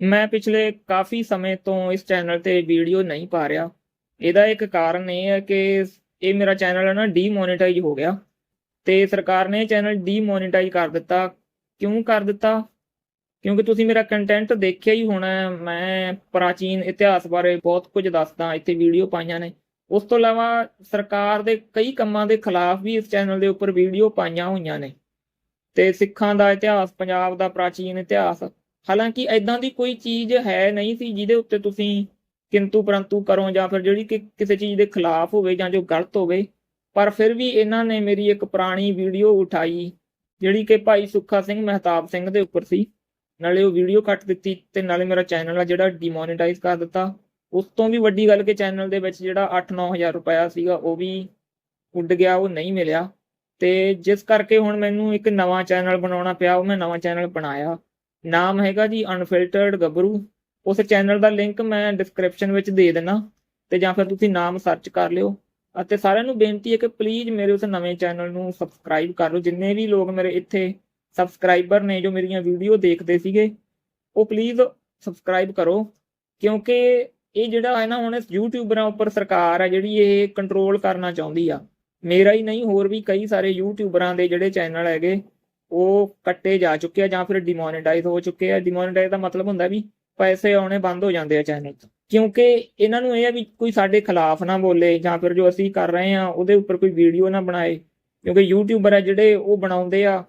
ਮੈਂ ਪਿਛਲੇ ਕਾਫੀ ਸਮੇਂ ਤੋਂ ਇਸ ਚੈਨਲ ਤੇ ਵੀਡੀਓ ਨਹੀਂ ਪਾ ਰਿਹਾ। ਇਹਦਾ ਇੱਕ ਕਾਰਨ ਇਹ ਹੈ ਕਿ ਇਹ ਮੇਰਾ ਚੈਨਲ ਹੈ ਨਾ ਡੀਮੋਨੇਟਾਈਜ਼ ਹੋ ਗਿਆ। ਤੇ ਸਰਕਾਰ ਨੇ ਇਹ ਚੈਨਲ ਡੀਮੋਨੇਟਾਈਜ਼ ਕਰ ਦਿੱਤਾ। ਕਿਉਂ ਕਰ ਦਿੱਤਾ? ਕਿਉਂਕਿ ਤੁਸੀਂ ਮੇਰਾ ਕੰਟੈਂਟ ਦੇਖਿਆ ਹੀ ਹੋਣਾ ਮੈਂ ਪ੍ਰਾਚੀਨ ਇਤਿਹਾਸ ਬਾਰੇ ਬਹੁਤ ਕੁਝ ਦੱਸਦਾ, ਇੱਥੇ ਵੀਡੀਓ ਪਾਈਆਂ ਨੇ। ਉਸ ਤੋਂ ਇਲਾਵਾ ਸਰਕਾਰ ਦੇ ਕਈ ਕੰਮਾਂ ਦੇ ਖਿਲਾਫ ਵੀ ਇਸ ਚੈਨਲ ਦੇ ਉੱਪਰ ਵੀਡੀਓ ਪਾਈਆਂ ਹੋਈਆਂ ਨੇ। ਤੇ ਸਿੱਖਾਂ ਦਾ ਇਤਿਹਾਸ, ਪੰਜਾਬ ਦਾ ਪ੍ਰਾਚੀਨ ਇਤਿਹਾਸ ਹਾਲਾਂਕਿ ਐਦਾਂ ਦੀ ਕੋਈ ਚੀਜ਼ ਹੈ ਨਹੀਂ ਸੀ ਜਿਹਦੇ ਉੱਤੇ ਤੁਸੀਂ ਕਿੰਤੂ ਪਰੰਤੂ ਕਰੋ ਜਾਂ ਫਿਰ ਜਿਹੜੀ ਕਿ ਕਿਸੇ ਚੀਜ਼ ਦੇ ਖਿਲਾਫ ਹੋਵੇ ਜਾਂ ਜੋ ਗਲਤ ਹੋਵੇ, ਪਰ ਫਿਰ ਵੀ ਇਹਨਾਂ ਨੇ ਮੇਰੀ ਇੱਕ ਪੁਰਾਣੀ ਵੀਡੀਓ ਉਠਾਈ, ਜਿਹੜੀ ਕਿ ਭਾਈ ਸੁੱਖਾ ਸਿੰਘ ਮਹਿਤਾਬ ਸਿੰਘ ਦੇ ਉੱਪਰ ਸੀ। ਨਾਲੇ ਉਹ ਵੀਡੀਓ ਕੱਟ ਦਿੱਤੀ ਤੇ ਨਾਲੇ ਮੇਰਾ ਚੈਨਲ ਆ ਜਿਹੜਾ ਡੀਮੋਨੇਟਾਈਜ਼ ਕਰ ਦਿੱਤਾ। ਉਸ ਤੋਂ ਵੀ ਵੱਡੀ ਗੱਲ ਕਿ ਚੈਨਲ ਦੇ ਵਿੱਚ ਜਿਹੜਾ 8-9000 ਰੁਪਇਆ ਸੀਗਾ, ਉਹ ਵੀ ਉੱਡ ਗਿਆ, ਉਹ ਨਹੀਂ ਮਿਲਿਆ। ਤੇ ਜਿਸ ਕਰਕੇ ਹੁਣ ਮੈਨੂੰ ਇੱਕ ਨਵਾਂ ਚੈਨਲ ਬਣਾਉਣਾ ਪਿਆ, ਉਹ ਮੈਂ ਨਵਾਂ ਚੈਨਲ ਬਣਾਇਆ। ਨਾਮ ਹੈਗਾ ਜੀ ਅਨਫਿਲਟਰਡ ਗੱਭਰੂ। ਉਸ ਚੈਨਲ ਦਾ ਲਿੰਕ ਮੈਂ ਡਿਸਕ੍ਰਿਪਸ਼ਨ ਵਿੱਚ ਦੇ ਦੇਣਾ ਤੇ ਜਾਂ ਫਿਰ ਤੁਸੀਂ ਨਾਮ ਸਰਚ ਕਰ ਲਿਓ। ਅਤੇ ਸਾਰਿਆਂ ਨੂੰ ਬੇਨਤੀ ਹੈ ਕਿ ਪਲੀਜ਼ ਮੇਰੇ ਉਸ ਨਵੇਂ ਚੈਨਲ ਨੂੰ ਸਬਸਕ੍ਰਾਈਬ ਕਰ ਲਓ। ਜਿੰਨੇ ਵੀ ਲੋਕ ਮੇਰੇ ਇੱਥੇ ਸਬਸਕ੍ਰਾਈਬਰ ਨੇ ਜੋ ਮੇਰੀਆਂ ਵੀਡੀਓ ਦੇਖਦੇ ਸੀਗੇ, ਉਹ ਪਲੀਜ਼ ਸਬਸਕ੍ਰਾਈਬ ਕਰੋ। ਕਿਉਂਕਿ ਇਹ ਜਿਹੜਾ ਹੈ ਨਾ, ਹੁਣ ਯੂਟਿਊਬਰਾਂ ਉੱਪਰ ਸਰਕਾਰ ਹੈ ਜਿਹੜੀ ਇਹ ਕੰਟਰੋਲ ਕਰਨਾ ਚਾਹੁੰਦੀ ਆ। ਮੇਰਾ ਹੀ ਨਹੀਂ, ਹੋਰ ਵੀ ਕਈ ਸਾਰੇ ਯੂਟਿਊਬਰਾਂ ਦੇ ਜਿਹੜੇ ਚੈਨਲ ਹੈਗੇ ਉਹ ਕੱਟੇ ਜਾ ਚੁੱਕੇ ਆ ਜਾਂ ਫਿਰ ਡਿਮੋਨੇਟਾਈਜ਼ ਹੋ ਚੁੱਕੇ ਆ। ਡਿਮੋਨੇਟਾਈਜ਼ ਦਾ ਮਤਲਬ ਹੁੰਦਾ ਵੀ ਪੈਸੇ ਆਉਣੇ ਬੰਦ ਹੋ ਜਾਂਦੇ ਆ ਚੈਨਲ ਤੋਂ। ਕਿਉਂਕਿ ਇਹਨਾਂ ਨੂੰ ਇਹ ਆ ਵੀ ਕੋਈ ਸਾਡੇ ਖਿਲਾਫ ਨਾ ਬੋਲੇ ਜਾਂ ਫਿਰ ਜੋ ਅਸੀਂ ਕਰ ਰਹੇ ਆ, ਉਹਦੇ ਉੱਪਰ ਕੋਈ ਵੀਡੀਓ ਨਾ ਬਣਾਏ। ਕਿਉਂਕਿ ਯੂਟਿਊਬਰ ਆ ਜਿਹੜੇ ਉਹ ਬਣਾਉਂਦੇ ਆ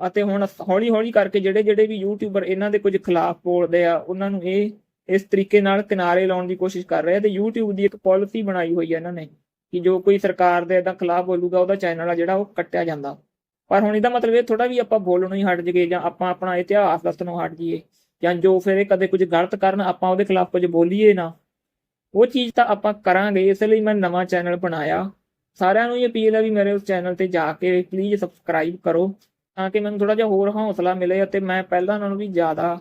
ਅਤੇ ਹੁਣ ਹੌਲੀ ਹੌਲੀ ਕਰਕੇ ਜਿਹੜੇ ਜਿਹੜੇ ਵੀ ਯੂਟਿਊਬਰ ਇਹਨਾਂ ਦੇ ਕੁਝ ਖਿਲਾਫ ਬੋਲਦੇ ਆ, ਉਹਨਾਂ ਨੂੰ ਇਹ, ਇਸ ਤਰੀਕੇ ਨਾਲ ਕਿਨਾਰੇ ਲਾਉਣ ਦੀ ਕੋਸ਼ਿਸ਼ ਕਰ ਰਹੇ ਆ ਤੇ YouTube ਦੀ ਇੱਕ ਪਾਲਿਸੀ ਬਣਾਈ ਹੋਈ ਹੈ ਇਹਨਾਂ ਨੇ ਕਿ ਜੋ ਕੋਈ ਸਰਕਾਰ ਦੇ ਇਦਾਂ ਖਿਲਾਫ ਬੋਲੂਗਾ, ਉਹਦਾ ਚੈਨਲ ਆ ਜਿਹੜਾ ਉਹ ਕੱਟਿਆ ਜਾਂਦਾ। ਪਰ ਹੁਣ ਇਹਦਾ ਮਤਲਬ ਇਹ ਥੋੜਾ ਵੀ ਆਪਾਂ ਬੋਲਣੋਂ ਹੀ ਹਟ ਜਗੇ ਜਾਂ ਆਪਾਂ ਆਪਣਾ ਇਤਿਹਾਸ ਦੱਸਣੋਂ ਹਟ ਜਾਈਏ ਜਾਂ ਜੋ ਫਿਰ ਇਹ ਕਦੇ ਕੁਝ ਗਲਤ ਕਰਨ ਆਪਾਂ ਉਹਦੇ ਖਿਲਾਫ ਕੁਝ ਬੋਲੀਏ ਨਾ, ਉਹ ਚੀਜ਼ ਤਾਂ ਆਪਾਂ ਕਰਾਂਗੇ, ਇਸ ਲਈ ਮੈਂ ਨਵਾਂ ਚੈਨਲ ਬਣਾਇਆ। ਸਾਰਿਆਂ ਨੂੰ ਇਹ ਅਪੀਲ ਹੈ ਵੀ ਮੇਰੇ ਉਸ ਚੈਨਲ ਤੇ ਜਾ ਕੇ ਪਲੀਜ਼ ਸਬਸਕ੍ਰਾਈਬ ਕਰੋ ਤਾਂ ਕਿ ਮੈਨੂੰ ਥੋੜਾ ਜਿਹਾ ਹੋਰ ਹੌਸਲਾ ਮਿਲੇ ਅਤੇ ਮੈਂ ਪਹਿਲਾਂ ਨਾਲੋਂ ਵੀ ਜ਼ਿਆਦਾ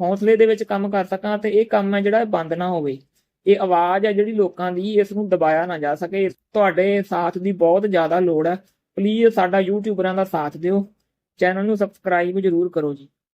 ਹੌਸਲੇ ਦੇ ਵਿੱਚ ਕੰਮ ਕਰ ਸਕਾਂ ਤੇ ਇਹ ਕੰਮ ਹੈ ਜਿਹੜਾ ਬੰਦ ਨਾ ਹੋਵੇ। ਇਹ ਆਵਾਜ਼ ਹੈ ਜਿਹੜੀ ਲੋਕਾਂ ਦੀ ਇਸ ਨੂੰ ਦਬਾਇਆ ਨਾ ਜਾ ਸਕੇ। ਤੁਹਾਡੇ ਸਾਥ ਦੀ ਬਹੁਤ ਜ਼ਿਆਦਾ ਲੋੜ ਹੈ। ਪਲੀਜ਼ ਸਾਡਾ ਯੂਟਿਊਬਰਾਂ ਦਾ ਸਾਥ ਦਿਓ। ਚੈਨਲ ਨੂੰ ਸਬਸਕ੍ਰਾਈਬ ਜ਼ਰੂਰ ਕਰੋ ਜੀ।